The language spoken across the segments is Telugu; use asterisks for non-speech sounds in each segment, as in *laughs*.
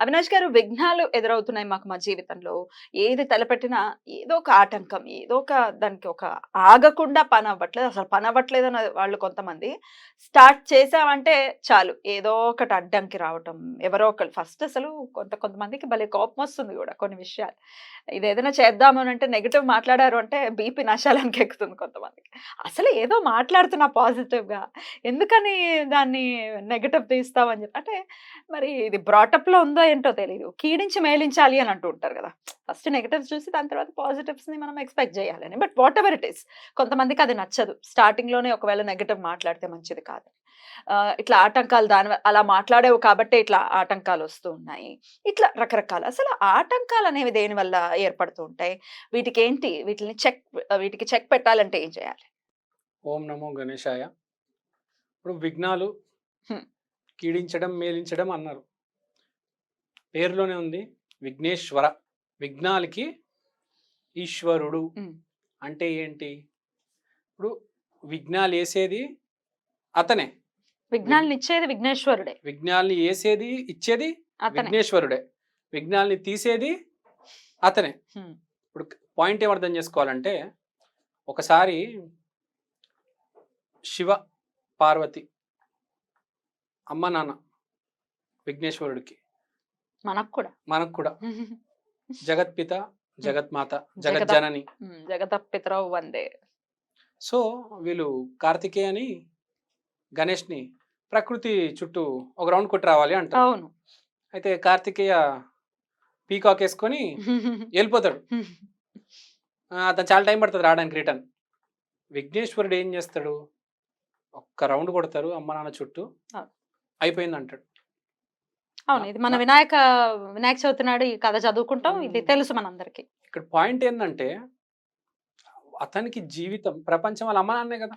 అవినాష్ గారు విఘ్నాలు ఎదురవుతున్నాయి మాకు మా జీవితంలో. ఏది తలపెట్టినా ఏదో ఒక ఆటంకం ఏదో ఒక దానికి ఒక ఆగకుండా పని అవ్వట్లేదు అసలు పని అవ్వట్లేదు అన్న వాళ్ళు కొంతమంది. స్టార్ట్ చేసామంటే చాలు ఏదో ఒకటి అడ్డంకి రావటం ఎవరో ఒకరు ఫస్ట్ అసలు కొంత కొంతమందికి భలే కోపం వస్తుంది కూడా కొన్ని విషయాలు. ఇది ఏదైనా చేద్దాము అని అంటే నెగిటివ్ మాట్లాడారు అంటే బీపీ నశాలానికి ఎక్కుతుంది కొంతమందికి. అసలు ఏదో మాట్లాడుతున్నా పాజిటివ్గా. ఎందుకని దాన్ని నెగిటివ్ తీస్తామని చెప్పి అంటే మరి ఇది బ్రాటప్లో ఉందో ఏంటో తెలియదు కీడించి మేలించాలి అని అంటూ ఉంటారు కదా. ఫస్ట్ నెగటివ్స్ చూసి దాని తర్వాత పాజిటివ్స్ని మనం ఎక్స్పెక్ట్ చేయాలని. But whatever it is కొంతమందికి అది నచ్చదు. స్టార్టింగ్లోనే ఒకవేళ నెగటివ్ మాట్లాడితే మంచిది కాదు. ఇట్లా ఆటంకాలు దాని అలా మాట్లాడేవు కాబట్టే ఇట్లా ఆటంకాలు వస్తూ ఉన్నాయి. ఇట్లా రకరకాల అసలు ఆటంకాలు అనేవి దేని వల్ల ఏర్పడుతూ ఉంటాయి? వీటికి ఏంటి? వీటిని చెక్ వీటికి చెక్ పెట్టాలంటే ఏం చేయాలి? ఓం నమో గణేశాయ. ఇప్పుడు విఘ్నాలు. కీడించడం మేలించడం అన్నారు. పేరులోనే ఉంది విఘ్నేశ్వర. విఘ్నాలకి ఈశ్వరుడు. అంటే ఏంటి? ఇప్పుడు విఘ్నాలు వేసేది అతనే. విఘ్నాలను ఇచ్చేది విఘ్నేశ్వరుడే. విఘ్నాల్ని వేసేది ఇచ్చేది విఘ్నేశ్వరుడే. విఘ్నాల్ని తీసేది అతనే. ఇప్పుడు పాయింట్ ఏం అర్థం చేసుకోవాలంటే ఒకసారి శివ పార్వతి అమ్మ నాన్న విఘ్నేశ్వరుడికి మనకు కూడా. మనకు కూడా. *laughs* జగత్పిత జగత్మాత జగద- జగజ్జనని. ఉమ్, జగతపితరవు వందే. సో వీళ్ళు కార్తికేయ అని గణేష్ని ప్రకృతి చుట్టూ ఒక రౌండ్ కొట్టి రావాలి అంటారు. అవును. అయితే కార్తికేయ పీకాక్ వేసుకొని *laughs* వెళ్ళిపోతాడు. అతను చాలా టైం పడుతుంది రావడానికి రిటర్న్. విఘ్నేశ్వరుడు ఏం చేస్తాడు? ఒక్క రౌండ్ కొడతారు అమ్మ నాన్న చుట్టూ. అయిపోయింది అంటాడు అవును ఇది మన వినాయక వినాయక చవితి నాడు ఈ కథ చదువుకుంటాం. ఇది. తెలుసు మనందరికి. ఇక్కడ పాయింట్ ఏంటంటే అతనికి జీవితం ప్రపంచం వాళ్ళ అమ్మ నాన్నే కదా.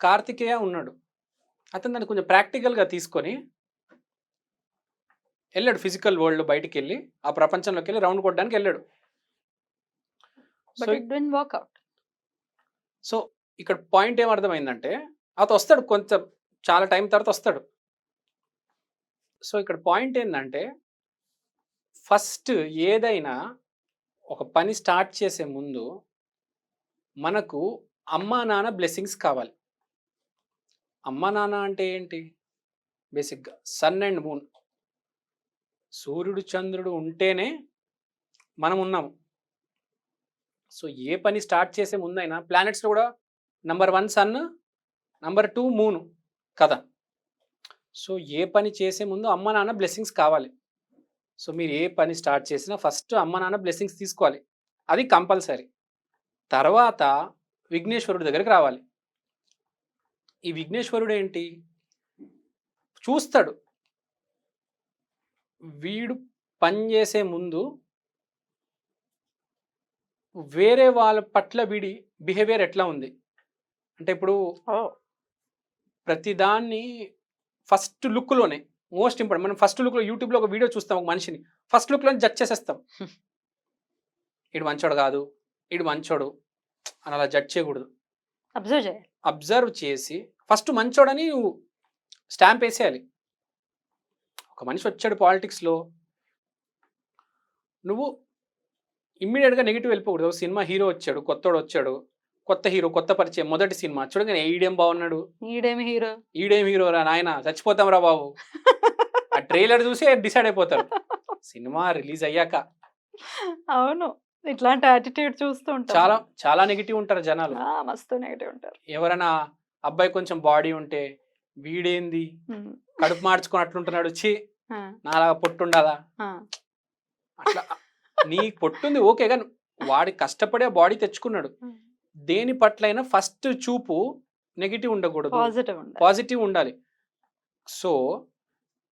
కార్తికేయ ఉన్నాడు. అతను దాన్ని కొంచెం ప్రాక్టికల్గా తీసుకొని వెళ్ళాడు ఫిజికల్ వరల్డ్ బయటికి వెళ్ళి ఆ ప్రపంచంలోకి వెళ్ళి రౌండ్ కొట్టడానికి వెళ్ళాడు. సో ఇక్కడ పాయింట్ ఏం అర్థమైందంటే అతను వస్తాడు కొంచెం చాలా టైం తర్వాత వస్తాడు. సో ఇక్కడ పాయింట్ ఏంటంటే ఫస్ట్ ఏదైనా ఒక పని స్టార్ట్ చేసే ముందు మనకు అమ్మా నాన్న బ్లెస్సింగ్స్ కావాలి. అమ్మా నాన్న అంటే ఏంటి? బేసిక్గా సన్ అండ్ మూన్. సూర్యుడు చంద్రుడు ఉంటేనే మనం ఉన్నాము సో ఏ పని స్టార్ట్ చేసే ముందైనా ప్లానెట్స్లో కూడా number one sun number two moon. కదా సో ఏ పని చేసే ముందు అమ్మ నాన్న బ్లెస్సింగ్స్ కావాలి. సో మీరు ఏ పని స్టార్ట్ చేసినా ఫస్ట్ అమ్మ నాన్న బ్లెస్సింగ్స్ తీసుకోవాలి. అది కంపల్సరీ. తర్వాత విఘ్నేశ్వరుడి దగ్గరికి రావాలి. ఈ విఘ్నేశ్వరుడు ఏంటి? చూస్తాడు. వీడు పని చేసే ముందు వేరే వాళ్ళ పట్ల వీడి బిహేవియర్ ఎట్లా ఉంది? అంటే ఇప్పుడు ప్రతిదాన్ని ఫస్ట్ లుక్లోనే మోస్ట్ ఇంపార్టెంట్. మనం ఫస్ట్ లుక్లో యూట్యూబ్లో ఒక వీడియో చూస్తాం ఒక మనిషిని. ఫస్ట్ లుక్లో జడ్జ్ చేసేస్తాం. ఇడు మంచోడు కాదు. ఇడు మంచోడు. అని అలా జడ్జ్ చేయకూడదు. అబ్జర్వ్ చేయాలి. అబ్జర్వ్ చేసి ఫస్ట్ మంచోడని నువ్వు స్టాంప్ వేసేయాలి. ఒక మనిషి వచ్చాడు పాలిటిక్స్లో. నువ్వు ఇమ్మీడియట్గా నెగిటివ్ వెళ్ళిపోకూడదు. సినిమా హీరో వచ్చాడు కొత్తోడు వచ్చాడు. కొత్త హీరో కొత్త పరిచయం మొదటి సినిమా. చూడగానే ఈడేం బాగున్నాడు? ఈడేమి హీరో? ఈడేం హీరో రా నాయన చచ్చిపోతాం రా బాబు. ఆ ట్రైలర్ చూసి డిసైడ్ అయిపోతారు. సినిమా రిలీజ్ అయ్యాక. అవును. ఇట్లాంటి యాటిట్యూడ్ చూస్తూ ఉంటాం. చాలా చాలా నెగిటివ్ ఉంటారు జనాలు. మస్తు నెగిటివ్ ఉంటారు. ఎవరైనా అబ్బాయి కొంచెం బాడీ ఉంటే వీడేంది? కడుపు మార్చుకున్నట్లుంటున్నాడు. చి ఆ, నాలాగా పొట్టుండదా ఆ, అట్లా నీ పొట్టుంది ఓకే కానీ వాడి కష్టపడే బాడీ తెచ్చుకున్నాడు. దేని పట్లైనా ఫస్ట్ చూపు నెగిటివ్ ఉండకూడదు. పాజిటివ్ ఉండాలి. పాజిటివ్ ఉండాలి. సో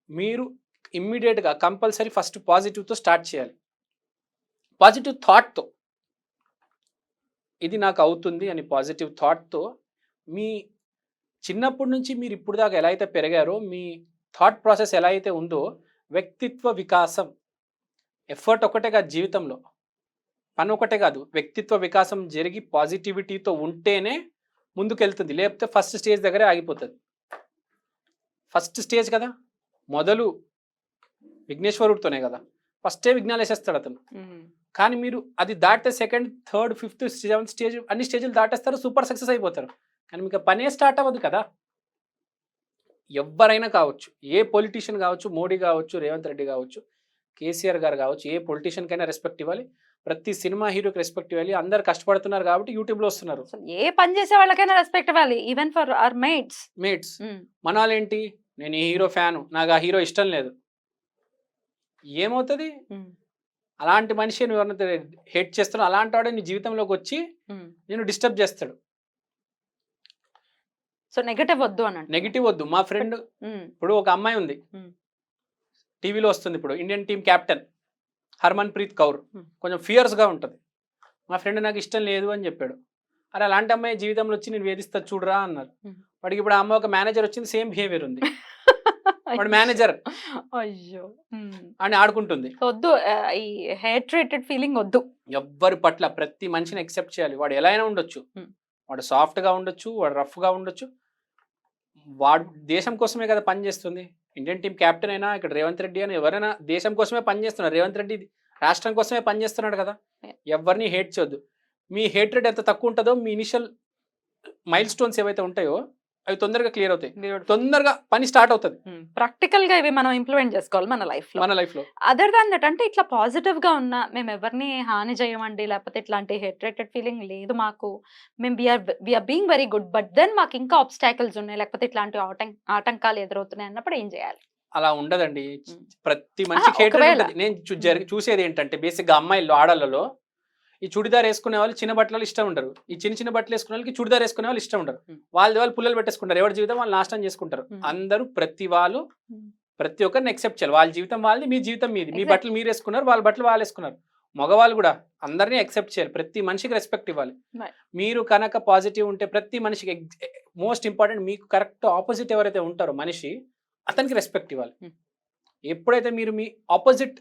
మీరు ఇమ్మీడియట్గా కంపల్సరీ ఫస్ట్ పాజిటివ్తో స్టార్ట్ చేయాలి. పాజిటివ్ థాట్తో. ఇది నాకు అవుతుంది అని పాజిటివ్ థాట్తో మీ చిన్నప్పటి నుంచి మీరు ఇప్పుడు దాకా ఎలా అయితే పెరిగారో మీ థాట్ ప్రాసెస్ ఎలా అయితే ఉందో వ్యక్తిత్వ వికాసం ఎఫర్ట్ ఒకటే కాదు జీవితంలో. పని ఒకటే కాదు వ్యక్తిత్వ వికాసం జరిగి పాజిటివిటీతో ఉంటేనే ముందుకెళ్తుంది. లేకపోతే ఫస్ట్ స్టేజ్ దగ్గరే ఆగిపోతుంది. ఫస్ట్ స్టేజ్ కదా? మొదలు విఘ్నేశ్వరుడితోనే కదా? ఫస్టే విఘ్నాలు వేసేస్తాడు అతను. కానీ మీరు అది దాటే second third fifth seventh stage అన్ని స్టేజ్లు దాటేస్తారు సూపర్ సక్సెస్ అయిపోతారు. కానీ మీకు పనే స్టార్ట్ అవ్వదు కదా? ఎవరైనా కావచ్చు ఏ పొలిటీషియన్ కావచ్చు మోడీ కావచ్చు రేవంత్ రెడ్డి కావచ్చు కేసీఆర్ గారు కావచ్చు ఏ పొలిటీషియన్కైనా రెస్పెక్ట్ ఇవ్వాలి. ప్రతి సినిమా హీరోకి రెస్పెక్ట్ ఇవ్వాలి. అందరు కష్టపడుతున్నారు కాబట్టి యూట్యూబ్లో వస్తున్నారు. అసలు ఏ పని చేసే వాళ్ళకైనా రెస్పెక్ట్ ఇవ్వాలి. Even for our mates mates మనాలేంటి నేను ఈ హీరో ఫ్యాను. నాకు ఆ హీరో ఇష్టం లేదు. ఏమవుతుంది? అలాంటి మనిషి నువ్వు ఎవరినైతే హేట్ చేస్తున్నావు అలాంటి వాడు నీ జీవితంలోకి వచ్చి నేను డిస్టర్బ్ చేస్తాడు. సో నెగటివ్ వద్దు అని నెగిటివ్ వద్దు. మా ఫ్రెండ్ ఇప్పుడు ఒక అమ్మాయి ఉంది. Hmm. టీవీలో వస్తుంది ఇప్పుడు. Indian team captain. Harmanpreet Kaur. కొంచెం ఫియర్స్గా ఉంటుంది. మా ఫ్రెండ్ నాకు ఇష్టం లేదు అని చెప్పాడు. అరే అలాంటి అమ్మాయి జీవితంలో వచ్చి నేను వేధిస్తా చూడరా అన్నారు. వాడికి ఇప్పుడు ఆ అమ్మాయి ఒక మేనేజర్ వచ్చింది సేమ్ బిహేవియర్ ఉంది. *laughs* వాడు మేనేజర్. అయ్యో. అని ఆడుకుంటుంది. వద్దు. ఆ, ఈ హేట్ రేటెడ్ ఫీలింగ్ వద్దు. ఎవ్వరి పట్ల ప్రతి మనిషిని ఎక్సెప్ట్ చేయాలి. వాడు ఎలా అయినా ఉండొచ్చు. వాడు సాఫ్ట్గా ఉండొచ్చు వాడు రఫ్గా ఉండొచ్చు. వాడు దేశం కోసమే కదా పనిచేస్తుంది ఇండియన్ టీం కెప్టెన్ అయినా ఇక్కడ రేవంత్ రెడ్డి అని ఎవరైనా దేశం కోసమే పనిచేస్తున్నారు రేవంత్ రెడ్డి రాష్ట్రం కోసమే పనిచేస్తున్నాడు కదా. ఎవరిని హేట్ చేయొద్దు. మీ హేట్రెడ్ ఎంత తక్కువ ఉంటుందో మీ ఇనిషియల్ మైల్ స్టోన్స్ ఏవైతే ఉంటాయో అవి తొందరగా క్లియర్ అవుతాయి. తొందరగా పని స్టార్ట్ అవుతుంది. ప్రాక్టికల్గా ఇవి మనం ఇంప్లిమెంట్ చేసుకోవాలి మన లైఫ్లో మన లైఫ్లో. అదర్ దాన్ దట్ అంటే ఇట్లా పాజిటివ్గా ఉన్నా మేము ఎవరిని హాని చేయమండి లేకపోతే ఇట్లాంటి హెట్ రేటెడ్ ఫీలింగ్ లేదు మాకు. మేము BR BR being very good but then మాకు ఇంకా ఆబ్స్టాకల్స్ ఉన్నాయి లేకపోతే ఇట్లాంటి ఆటం ఆటంకాలు ఎదురవుతున్నాయి అన్నప్పుడు ఏం చేయాలి? అలా ఉండదండి. ప్రతి. ఉంటుంది. నేను చూసేది ఏంటంటే బేసిక్గా అమ్మాయిలు ఆడలలో ఈ చుడిదార్ వేసుకునే వాళ్ళు చిన్న బట్టలు ఇష్టం ఉండరు ఈ చిన్న చిన్న బట్టలు వేసుకునే వాళ్ళకి చుడిదార్ వేసుకునే వాళ్ళు ఇష్టం ఉండరు మ్మ్. వాళ్ళది వాళ్ళు పుల్లలు పెట్టేసుకుంటారు ఎవరి జీవితం వాళ్ళు నాశనం చేసుకుంటారు. అందరూ ప్రతి వాళ్ళు. ప్రతి ఒక్కరిని ఎక్సెప్ట్ చేయాలి వాళ్ళ జీవితం వాళ్ళది మీ జీవితం మీది మీ. బట్టలు మీరు వేసుకున్నారు వాళ్ళ బట్టలు వాళ్ళు వేసుకున్నారు మగవాళ్ళు కూడా అందరినీ ఎక్సెప్ట్ చేయాలి ప్రతి మనిషికి రెస్పెక్ట్ ఇవ్వాలి. మీరు కనుక పాజిటివ్ ఉంటే ప్రతి మనిషికి మోస్ట్ ఇంపార్టెంట్ మీకు కరెక్ట్ ఆపోజిట్ ఎవరైతే ఉంటారో మనిషి అతనికి రెస్పెక్ట్ ఇవ్వాలి. ఎప్పుడైతే మీరు మీ ఆపోజిట్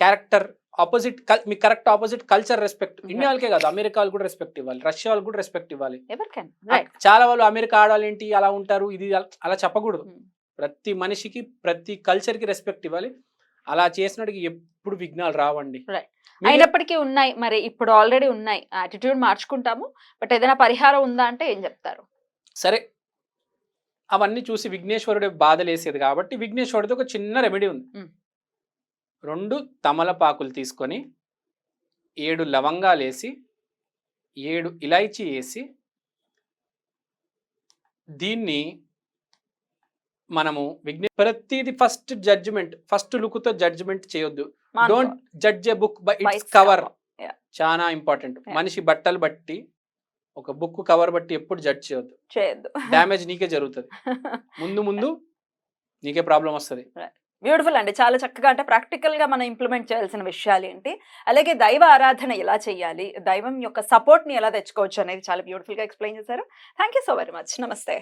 క్యారెక్టర్ ఆపోజిట్ మీ correct opposite culture respect. India వాళ్ళకే కాదు అమెరికా వాళ్ళు కూడా రెస్పెక్ట్ ఇవ్వాలి రష్యా వాళ్ళు కూడా రెస్పెక్ట్ ఇవ్వాలి. చాలా వాళ్ళు అమెరికా ఆడవాళ్ళు ఏంటి అలా ఉంటారు ఇది అలా- చెప్పకూడదు. ప్రతి మనిషికి ప్రతి కల్చర్కి రెస్పెక్ట్ ఇవ్వాలి. అలా చేసినట్టుకి ఎప్పుడు విఘ్నాలు రావండి. అయినప్పటికీ ఉన్నాయి మరి ఇప్పుడు ఆల్రెడీ ఉన్నాయి. యాటిట్యూడ్ మార్చుకుంటాము బట్ ఏదైనా పరిహారం ఉందా అంటే ఏం చెప్తారు? సరే. అవన్నీ చూసి విఘ్నేశ్వరుడు బాధలేసేది కాబట్టి విఘ్నేశ్వరుడిది ఒక చిన్న రెమెడీ ఉంది. మ్. రెండు తమలపాకులు తీసుకొని ఏడు లవంగాలు వేసి ఏడు ఇలాచీ వేసి దీన్ని మనము విఘ్నే ప్రతిది ఫస్ట్ జడ్జిమెంట్ ఫస్ట్ లుక్తో జడ్జిమెంట్ చేయొద్దు. Don't judge a book by its cover. చాలా ఇంపార్టెంట్. మనిషి బట్టలు బట్టి ఒక బుక్ కవర్ బట్టి ఎప్పుడు జడ్జ్ చేయొద్దు. చేయొద్దు. డ్యామేజ్ నీకే జరుగుతుంది. *laughs* ముందు ముందు నీకే ప్రాబ్లం వస్తుంది బ్యూటిఫుల్ అండి. చాలా చక్కగా అంటే ప్రాక్టికల్గా మనం ఇంప్లిమెంట్ చేయాల్సిన విషయాలు ఏంటి? అలాగే దైవ ఆరాధన ఎలా చేయాలి? దైవం యొక్క సపోర్ట్ని ఎలా తెచ్చుకోవచ్చు అనేది చాలా బ్యూటిఫుల్గా ఎక్స్ప్లెయిన్ చేశారు. Thank you so very much నమస్తే.